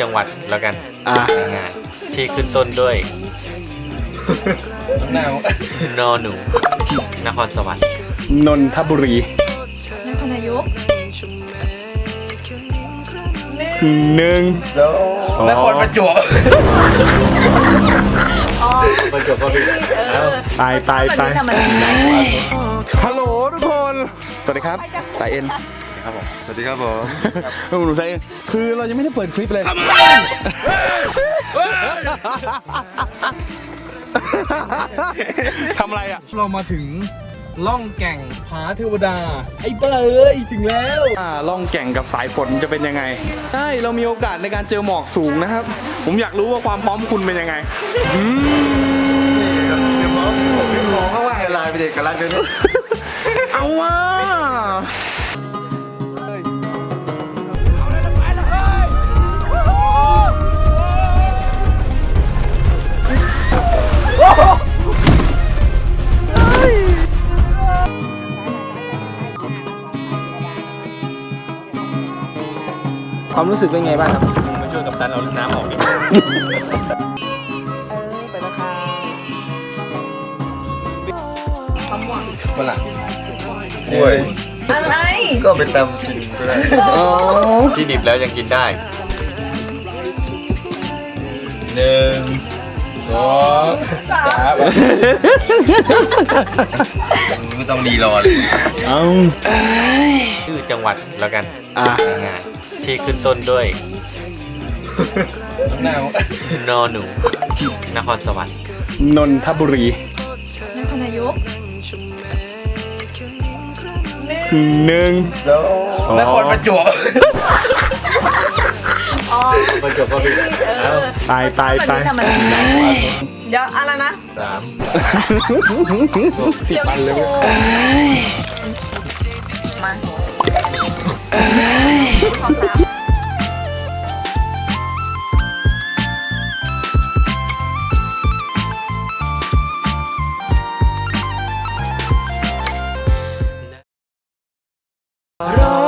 จังหวัดแล้วกันอะงานที่ขึ้นต้นด้วย หนาว นอหนู นครสวรรค์นนทบุรีนครนายกหนึ่งสอง นครประจวบอ๋อประจวบก็มีเออตายตายตาย มันมัน ฮัลโหลทุกคน สวัสดีครับ สายเอ็น สวัสดีครับผมเออหนูสายเอ็นคือเรายังไม่ได้เปิดคลิปเลยทำอะไรอะ เรามาถึงล่องแก่งผาเทวดา ไอ้เบ้าเอ้ยถึงแล้วอ่าล่องแก่งกับสายฝนจะเป็นยังไง ใช่ เรามีโอกาสในการเจอหมอกสูงนะครับ ผมอยากรู้ว่าความพร้อมคุณเป็นยังไงอืมเดี๋ยวผมผมมองข้างล่างลายไปเด็กกระลักเดี๋ยวนี้เอาว่ะ ความรู้สึกเป็นไงบ้างครับมาช่วยกับตันเอาน้ำออกดิเออไปแล้วค่ะความหวังฝรั่งโอ้ยอะไรก็ไปตำกินก็ได้ที่ดิบแล้วยังกินได้หนึ่งสองสามไม่ต้องรีรอเลย เอาชื่อจังหวัดแล้วกันอะงาน ที่ขึ้นต้นด้วย หนาวนอหนู นครสวรรค์นนทบุรีนครนายกหนึ่ง สอง นครประจวบอ๋อประจวบก็มีเออตายตายตายมันมันเดี๋ยวอะไรนะสามสิบอันเลยเว้ย มา Rock.